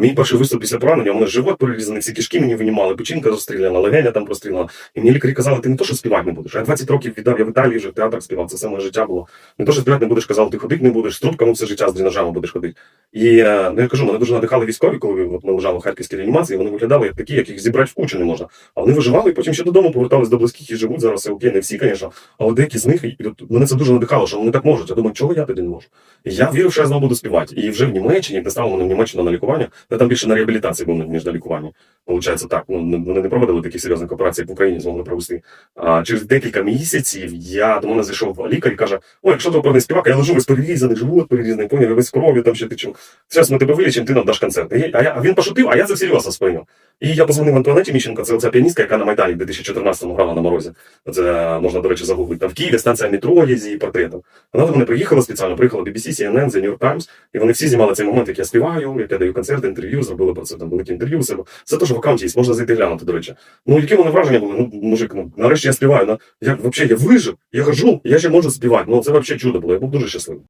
Мій перший виступ після поранення, у мене живот перерізаний, всі кишки мені винімали, печінка розстріляна, легеня там простріляна. І мені лікарі казали, ти не то, що співати не будеш. Я 20 років віддав, я в Італії вже в театрах співав, це все моє життя було. Не то, що співати не будеш, казали, ти ходити не будеш, з трубками все життя з дренажами будеш ходити. І е, ну, я кажу, мене дуже надихали військові, коли от ми лежали в харківській реанімації, вони виглядали як такі, яких зібрати в кучу не можна. А вони виживали і потім ще додому повертались до близьких і живуть зараз. Це окей, не всі, звісно, але деякі з них і от мене це дуже надихало, що вони так можуть. Я думаю, чого я тоді не можу? І я вірив, що я знову буду співати. І вже в Німеччині доставили мене в Німеччину на лікування, де там більше на реабілітації був ніж на лікуванні. Получається так. Ну вони не проводили таких серйозних операцій, в Україні змогли провести. А через декілька місяців я до мене зайшов лікар і каже: Ой, якщо ти оперний співак, я лежу весь перерізаний, живот перерізаний, поняв, весь крові там ще течу. Зараз ми тебе вилічимо, ти нам даш концерт. І, а, я, а він пошутив, а я це всерйоз сприйняв. І я позвонив Антуанеті Міщенко, це оця піаністка, яка на Майдані в 2014-му грала на морозі. Це можна, до речі, загуглити. Там в Києві станція метро є з її портретом. Вона до мене приїхала спеціально, приїхала BBC, CNN, The New York Times, і вони всі знімали цей момент, як я співаю, як я даю концерти, інтерв'ю, зробили про це там велике інтерв'ю. Все, це теж в аккаунті є, можна зайти глянути, до речі. Ну, які вони враження були? Ну, мужик, ну, нарешті я співаю. Ну, я, взагалі, я вижив, я хожу, я ще можу співати. Ну, це взагалі чудо було, я був дуже щасливий.